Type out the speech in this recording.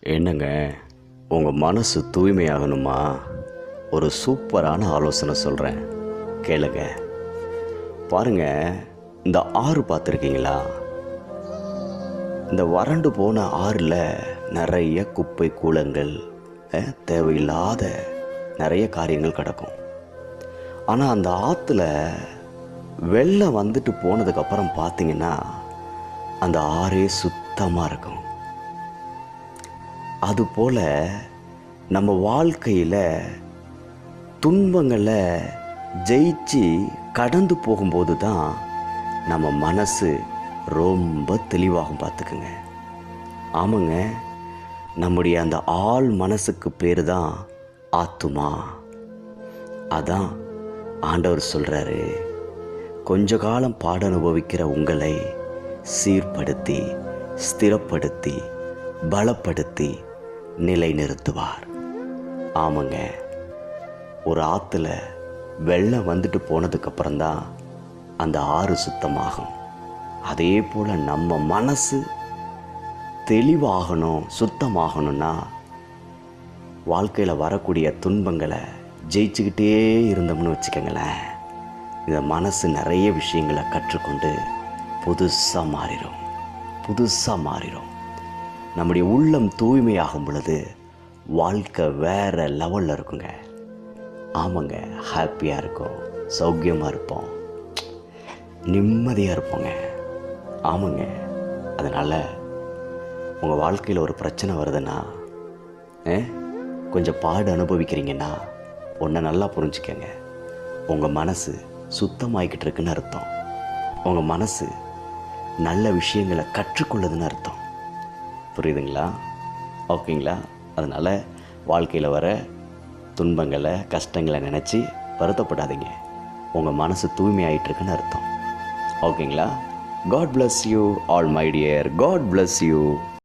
என்னங்க உங்கள் மனசு தூய்மையாகணுமா? ஒரு சூப்பரான ஆலோசனை சொல்கிறேன் கேளுங்க. பாருங்க இந்த ஆறு பார்த்துருக்கீங்களா? இந்த வறண்டு போன ஆறில் நிறைய குப்பை கூலங்கள் தேவையில்லாத நிறைய காரியங்கள் கிடக்கும். ஆனால் அந்த ஆற்றுல வெள்ளம் வந்துட்டு போனதுக்கப்புறம் பார்த்தீங்கன்னா அந்த ஆறே சுத்தமாக இருக்கும். அதுபோல் நம்ம வாழ்க்கையில் துன்பங்களை ஜெயிச்சு கடந்து போகும்போது தான் நம்ம மனசு ரொம்ப தெளிவாகும் பார்த்துக்குங்க. ஆமாங்க நம்முடைய அந்த ஆள் மனசுக்கு பேர் தான் ஆத்துமா. அதான் ஆண்டவர் சொல்கிறாரு கொஞ்ச காலம் பாட அனுபவிக்கிற உங்களை சீர்படுத்தி ஸ்திரப்படுத்தி பலப்படுத்தி நிலைநிறுத்துவார். ஆமாங்க ஒரு ஆற்றுல வெள்ளம் வந்துட்டு போனதுக்கப்புறம் தான் அந்த ஆறு சுத்தமாகும். அதே போல் நம்ம மனசு தெளிவாகணும் சுத்தமாகணும்னா வாழ்க்கையில் வரக்கூடிய துன்பங்களை ஜெயிச்சுக்கிட்டே இருந்தோம்னு வச்சுக்கோங்களேன். இந்த மனசு நிறைய விஷயங்களை கற்றுக்கொண்டு புதுசாக மாறிடும் புதுசாக மாறிடும் நம்முடைய உள்ளம் தூய்மையாகும் பொழுது வாழ்க்கை வேறு லெவலில் இருக்குங்க. ஆமாங்க ஹாப்பியாக இருக்கும் சௌக்கியமாக இருப்போம் நிம்மதியாக இருப்போங்க. ஆமாங்க அதனால் உங்கள் வாழ்க்கையில் ஒரு பிரச்சனை வருதுன்னா ஆ, கொஞ்சம் பாடு அனுபவிக்கிறீங்கன்னா ஒன்றை நல்லா புரிஞ்சுக்கங்க. உங்கள் மனசு சுத்தமாகிக்கிட்டு இருக்குன்னு அர்த்தம். உங்கள் மனசு நல்ல விஷயங்களை கற்றுக்கொள்ளுதுன்னு அர்த்தம். புரியுதுங்களா? ஓகேங்களா? அதனால் வாழ்க்கையில் வர துன்பங்களை கஷ்டங்களை நினச்சி வருத்தப்படாதீங்க. உங்கள் மனசு தூய்மையாயிட்டுருக்குன்னு அர்த்தம். ஓகேங்களா? God bless you all my dear God bless you